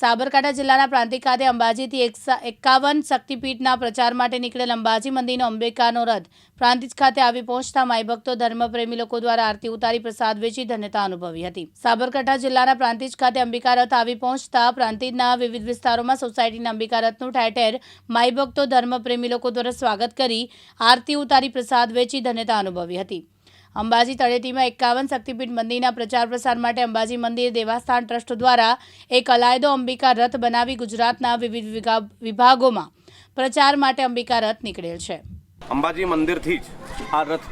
સાબરકાંઠા જિલ્લાના પ્રાંતિક ખાતે અંબાજીથી એકાવન શક્તિપીઠના પ્રચાર માટે નીકળેલ અંબાજી મંદિરનો અંબિકાનો રથ પ્રાંતિજ ખાતે આવી પહોંચતા માઈ ભક્તો ધર્મપ્રેમી લોકો દ્વારા આરતી ઉતારી, પ્રસાદ વેચી ધન્યતા અનુભવી હતી. સાબરકાંઠા જિલ્લાના પ્રાંતિજ ખાતે અંબિકા રથ આવી પહોંચતા પ્રાંતિજના વિવિધ વિસ્તારોમાં સોસાયટીના અંબિકા રથનું ઠેર ઠેર માઈ ભક્તો ધર્મપ્રેમી લોકો દ્વારા સ્વાગત કરી આરતી ઉતારી, પ્રસાદ વેચી ધન્યતા અનુભવી હતી. અંબાજી તળેટીમાં એકાવન શક્તિપીઠ મંદિરના પ્રચાર પ્રસાર માટે અંબાજી મંદિર દેવાસ્થાન ટ્રસ્ટ દ્વારા એક અલાયદો અંબિકા રથ બનાવી ગુજરાતના વિવિધ વિભાગોમાં પ્રચાર માટે અંબિકા રથ નીકળેલ છે. અંબાજી મંદિરથી જ આ રથ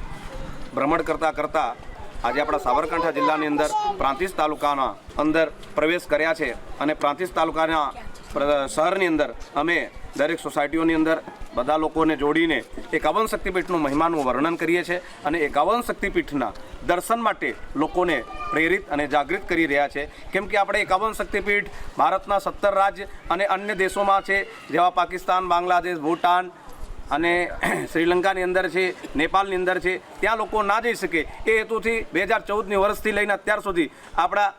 ભ્રમણ કરતાં કરતાં આજે આપણા સાબરકાંઠા જિલ્લાની અંદર પ્રાંતિજ તાલુકાના અંદર પ્રવેશ કર્યા છે અને પ્રાંતિજ તાલુકાના શહેરની અંદર અમે દરેક સોસાયટીઓની અંદર બધા લોકોને જોડીને એકાવન શક્તિપીઠનું મહિમાનું વર્ણન કરીએ છીએ અને એકાવન શક્તિપીઠના દર્શન માટે લોકોને પ્રેરિત અને જાગૃત કરી રહ્યા છે. કેમ કે આપણે એકાવન શક્તિપીઠ ભારતના સત્તર રાજ્ય અને અન્ય દેશોમાં છે. જેવા પાકિસ્તાન, બાંગ્લાદેશ, ભૂટાન અને શ્રીલંકાની અંદર છે, નેપાળની અંદર છે. ત્યાં લોકો ના જઈ શકે. એ હેતુથી બે હજાર ચૌદની વર્ષથી લઈને અત્યાર સુધી આપણા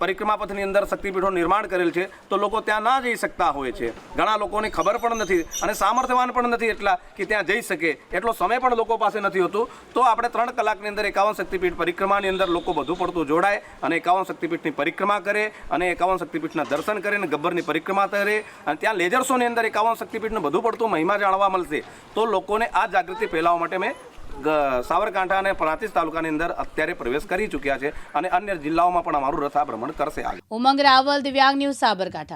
પરિક્રમા પથની અંદર શક્તિપીઠોનું નિર્માણ કરેલ છે, તો લોકો ત્યાં ના જઈ શકતા હોય છે. ઘણા લોકોને ખબર પણ નથી અને સામર્થ્યવાન પણ નથી એટલા કે ત્યાં જઈ શકે. એટલો સમય પણ લોકો પાસે નથી હોતો. તો આપણે ત્રણ કલાકની અંદર એકાવન શક્તિપીઠ પરિક્રમાની અંદર લોકો વધુ પડતું જોડાય અને એકાવન શક્તિપીઠની પરિક્રમા કરે અને એકાવન શક્તિપીઠના દર્શન કરે અને ગબ્બરની પરિક્રમા કરે અને ત્યાં લેજર શોની અંદર એકાવન શક્તિપીઠનું વધુ પડતું મહિમા જાણવા મળશે. તો લોકોને આ જાગૃતિ ફેલાવવા માટે મેં સાબરકાંઠા અને પ્રાંતિજ તાલુકાની અંદર અત્યારે પ્રવેશ કરી ચૂક્યા છે અને અન્ય જિલ્લાઓમાં પણ અમારું રથ આ ભ્રમણ કરશે. ઉમંગ રાવલ, દિવ્યાંગ ન્યૂઝ સાબરકાંઠા.